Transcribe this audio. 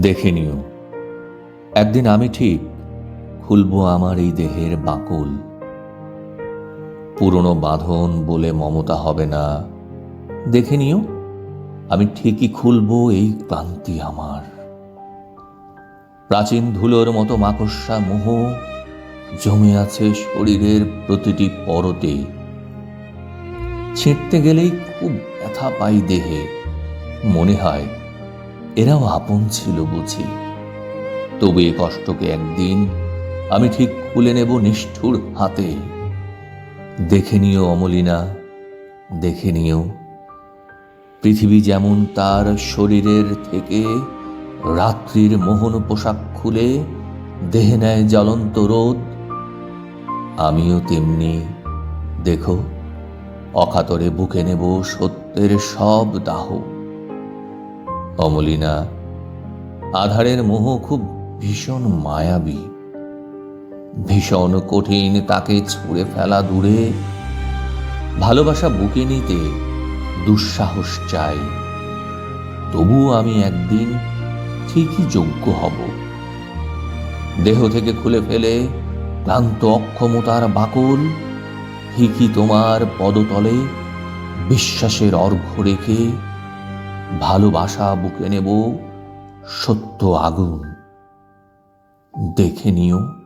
দেখে নিও। একদিন আমি ঠিক খুলবো আমার এই দেহের বাকুল। পুরনো বাঁধন বলে মমতা হবে না। দেখে নিও, আমি ঠিকই খুলবো এই ক্লান্তি আমার। প্রাচীন ধুলোর মতো মাকড়সা মোহ জমে আছে শরীরের প্রতিটি পরতে। ছিঁড়তে গেলেই খুব ব্যথা পাই দেহে। মনে হয় এরাও আপন ছিল বুঝি। তবু এ কষ্টকে একদিন আমি ঠিক খুলে নেব নিষ্ঠুর হাতে। দেখে নিও অমলিনা, দেখে নিও। পৃথিবী যেমন তার শরীরের থেকে রাত্রির মোহন পোশাক খুলে দেহে নেয় জ্বলন্ত রোদ, আমিও তেমনি। দেখো, অকাতরে বুকে নেব সত্যের সব দাহ। অমলিনা, আধারের মোহ খুব ভীষণ মায়াবী। ভীষণ কঠিন তাকে ছুঁড়ে ফেলা দূরে, ভালোবাসা বুকে নিতে দুঃসাহস চাই। তবু আমি একদিন ঠিকই যোগ্য হব। দেহ থেকে খুলে ফেলে ক্লান্ত অক্ষমতার বাকল, ঠিকই তোমার পদতলে বিশ্বাসের অর্ঘ্য রেখে ভালোবাসা বুকে নেব সত্য আগুন। দেখে নিও।